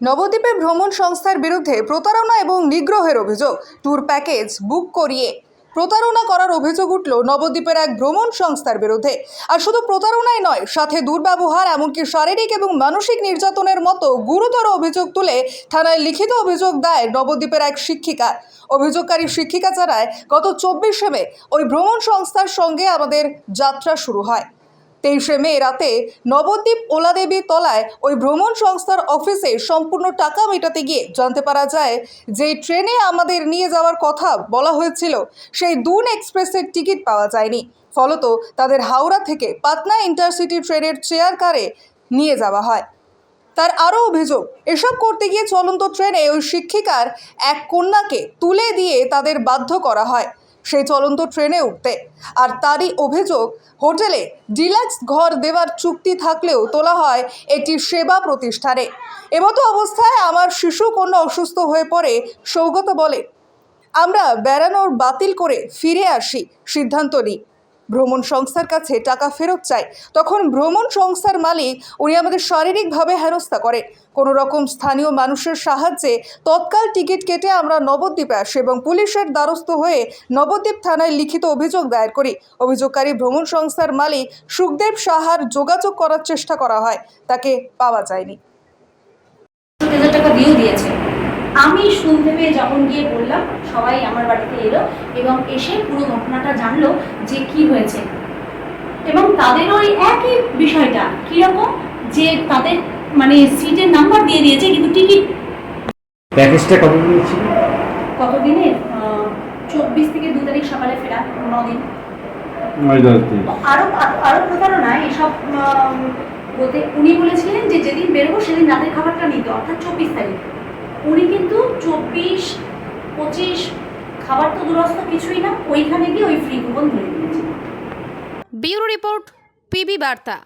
নবদ্বীপে ভ্রমণ সংস্থার বিরুদ্ধে প্রতারণা এবং নিগ্রহের অভিযোগ। ট্যুর প্যাকেজ বুক করিয়ে প্রতারণা করার অভিযোগ উঠল নবদ্বীপের এক ভ্রমণ সংস্থার বিরুদ্ধে। আর শুধু প্রতারণাই নয়, সাথে দুর্ব্যবহার, এমনকি শারীরিক এবং মানসিক নির্যাতনের মতো গুরুতর অভিযোগ তুলে থানায় লিখিত অভিযোগ দেয় নবদ্বীপের এক শিক্ষিকা। অভিযোগকারী শিক্ষিকা জানায়, গত চব্বিশে মে ওই ভ্রমণ সংস্থার সঙ্গে আমাদের যাত্রা শুরু হয়। তেইশে মে রাতে নবদ্বীপ ওলাদেবী তলায় ওই ভ্রমণ সংস্থার অফিসে সম্পূর্ণ টাকা মেটাতে গিয়ে জানতে পারা যায় যে ট্রেনে আমাদের নিয়ে যাওয়ার কথা বলা হয়েছিল, সেই দুন এক্সপ্রেসের টিকিট পাওয়া যায়নি। ফলত তাদের হাওড়া থেকে পাটনা ইন্টারসিটি ট্রেনের চেয়ার কারে নিয়ে যাওয়া হয়। তার আরও অভিযোগ, এসব করতে গিয়ে চলন্ত ট্রেনে ওই শিক্ষিকার এক কন্যাকে তুলে দিয়ে তাদের বাধ্য করা হয়। সেই চলন্ত ট্রেনে উঠতে। আর তারই অভিযোগ, হোটেলে ডিলাক্স ঘর দেওয়ার চুক্তি থাকলেও তোলা হয় একটি সেবা প্রতিষ্ঠানে। এমতো অবস্থায় আমার শিশু কন্যা অসুস্থ হয়ে পড়ে, সৌগত বলে, আমরা বেড়ানোর বাতিল করে ফিরে আসি, সিদ্ধান্ত নিই। ভ্রমণ সংস্থার কাছে টাকা ফেরত চাই তখন ভ্রমণ সংস্থার মালিক উনি আমাদের শারীরিকভাবে হেনস্থা করে। কোনো রকম স্থানীয় মানুষের সাহায্যে তৎকাল টিকিট কেটে আমরা নবদ্বীপে আসি এবং পুলিশের দ্বারস্থ হয়ে নবদ্বীপ থানায় লিখিত অভিযোগ দায়ের করি। অভিযোগকারী ভ্রমণ সংস্থার মালিক সুখদেব সাহার যোগাযোগ করার চেষ্টা করা হয়। তাকে পাওয়া যায়নি। টাকা দিয়েছে। আমি শুনতে পেয়ে যখন গিয়ে বললাম সবাই আমার বাড়িতে এলো এবং এসে পুরো ঘটনাটা জানলো যে কি হয়েছে। এবং তাদের ওই একই বিষয়টা কীরকম? যে তাদের মানে সিটের নাম্বার দিয়ে দিয়েছে কিন্তু টিকিট প্যাকেজটা কত দিয়েছিল কতদিনের? চব্বিশ থেকে দু তারিখ সকালে ফেরা নদিন আরও আরও প্রতারণা এসব বলতে উনি বলেছিলেন যে যেদিন বেরোবো সেদিন রাতের খাবারটা নিতে অর্থাৎ চব্বিশ তারিখ। উনি কিন্তু চব্বিশ, পঁচিশ খাবার তো দূরস্থ কিছুই না, ওইখানে গিয়ে ওই ফ্রি কুপন ধরে নিয়েছে ব্যুরো রিপোর্ট, পিবি বার্তা।